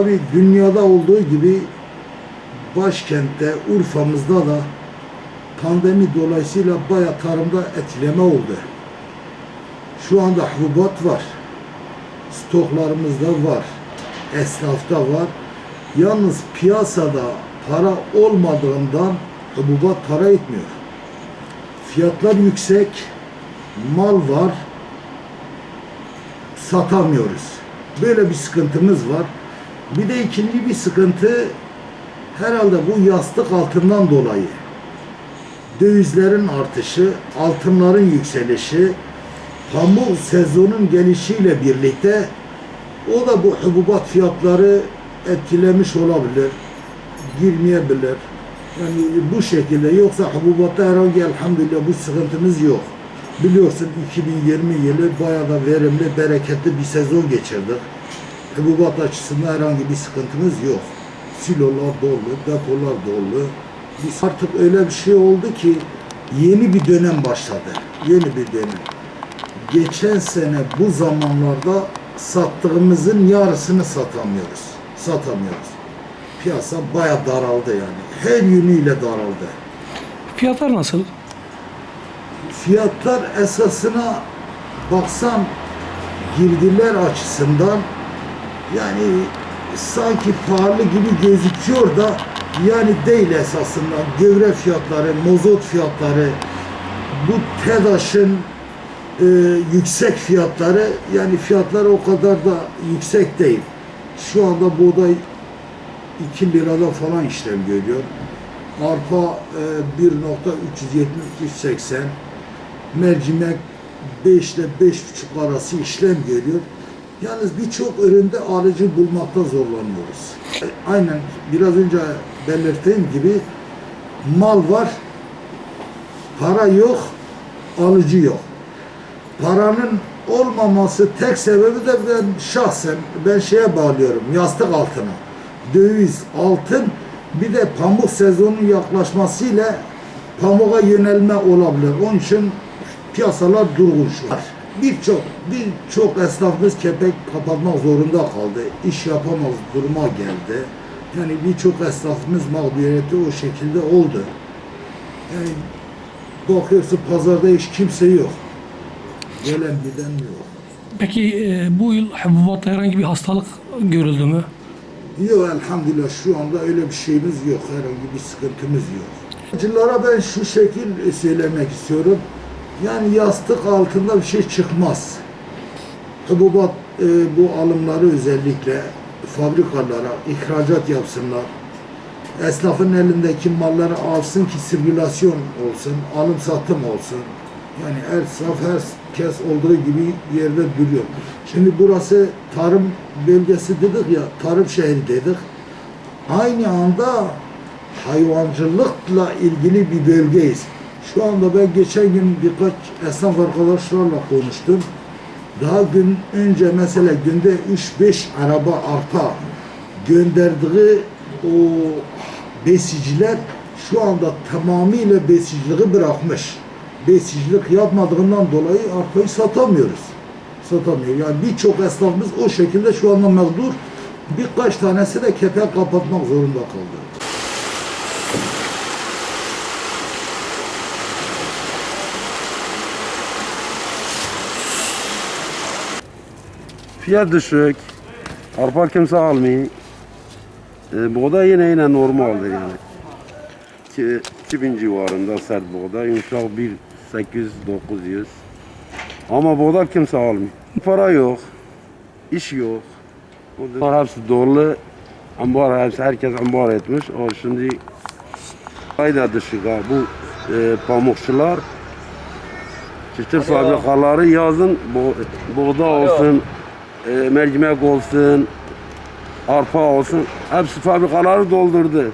Tabii dünyada olduğu gibi başkentte Urfa'mızda da pandemi dolayısıyla bayağı tarımda etkileme oldu. Şu anda hububat var. Stoklarımızda var. Esnafta var. Yalnız piyasada para olmadığından hububat para etmiyor. Fiyatlar yüksek, mal var, satamıyoruz. Böyle bir sıkıntımız var. Bir de ikinci bir sıkıntı herhalde bu yastık altından dolayı. Dövizlerin artışı, altınların yükselişi, pamuk sezonun gelişiyle birlikte o da bu hububat fiyatları etkilemiş olabilir, girmeyebilir. Yani bu şekilde yoksa hububatta herhangi elhamdülillah bu sıkıntımız yok. Biliyorsun 2020 yılı bayağı da verimli, bereketli bir sezon geçirdik. Hububat açısından herhangi bir sıkıntımız yok. Silolar dolu, depolar dolu. Biz artık öyle bir şey oldu ki yeni bir dönem başladı. Yeni bir dönem. Geçen sene bu zamanlarda sattığımızın yarısını satamıyoruz. Satamıyoruz. Piyasa bayağı daraldı yani. Her yönüyle daraldı. Fiyatlar nasıl? fiyatlar esasına baksan girdiler açısından yani sanki pahalı gibi gözüküyor da yani değil esasında gübre fiyatları, mozot fiyatları bu TEDAŞ'ın e, yüksek fiyatları yani fiyatlar o kadar da yüksek değil. Şu anda buğday 2 liradan falan işlem görüyor. Arpa e, 1.370-380 mercimek 5 ile 5,5 arası işlem görüyor. Yalnız birçok üründe alıcı bulmakta zorlanıyoruz. Aynen biraz önce belirttiğim gibi mal var, para yok, alıcı yok. Paranın olmaması tek sebebi de ben şahsen ben şeye bağlıyorum yastık altına. Döviz, altın bir de pamuk sezonunun yaklaşmasıyla pamuğa yönelme olabilir. Onun için piyasalar durgun şu an. Birçok birçok esnafımız kepek kapatmak zorunda kaldı. İş yapamaz duruma geldi. Yani birçok esnafımız mağduriyeti o şekilde oldu. Yani bakıyorsun pazarda hiç kimse yok. Gelen giden yok. Peki e, bu yıl hububatta herhangi bir hastalık görüldü mü? Yok elhamdülillah şu anda öyle bir şeyimiz yok. Herhangi bir sıkıntımız yok. Acılara ben şu şekil söylemek istiyorum. Yani yastık altında bir şey çıkmaz. Hububat e, bu alımları özellikle fabrikalara ihracat yapsınlar. Esnafın elindeki malları alsın ki sirkülasyon olsun, alım satım olsun. Yani esnaf herkes olduğu gibi yerde duruyor. Şimdi burası tarım bölgesi dedik ya, tarım şehri dedik. Aynı anda hayvancılıkla ilgili bir bölgeyiz. Şu anda ben geçen gün birkaç esnaf arkadaşlarla konuştum. Daha gün önce mesela günde 3-5 araba arpa gönderdiği o besiciler şu anda tamamıyla besiciliği bırakmış. Besicilik yapmadığından dolayı arpayı satamıyoruz. Satamıyor. Yani birçok esnafımız o şekilde şu anda mağdur. Birkaç tanesi de kepek kapatmak zorunda kaldı. Fiyat düşük. Arpa kimse almıyor. E, buğday yine yine normaldir yani. Ki, 2000 civarında sert buğday. Yumuşak 1 800 900. Ama buğday kimse almıyor. Para yok. iş yok. Bunlar hepsi dolu. Ambar hepsi herkes ambar etmiş. O şimdi fayda düşük ha. Bu e, pamukçular Çiftçi fabrikaları yazın bu, buğda olsun, e, mercimek olsun, arpa olsun hepsi fabrikaları doldurdu.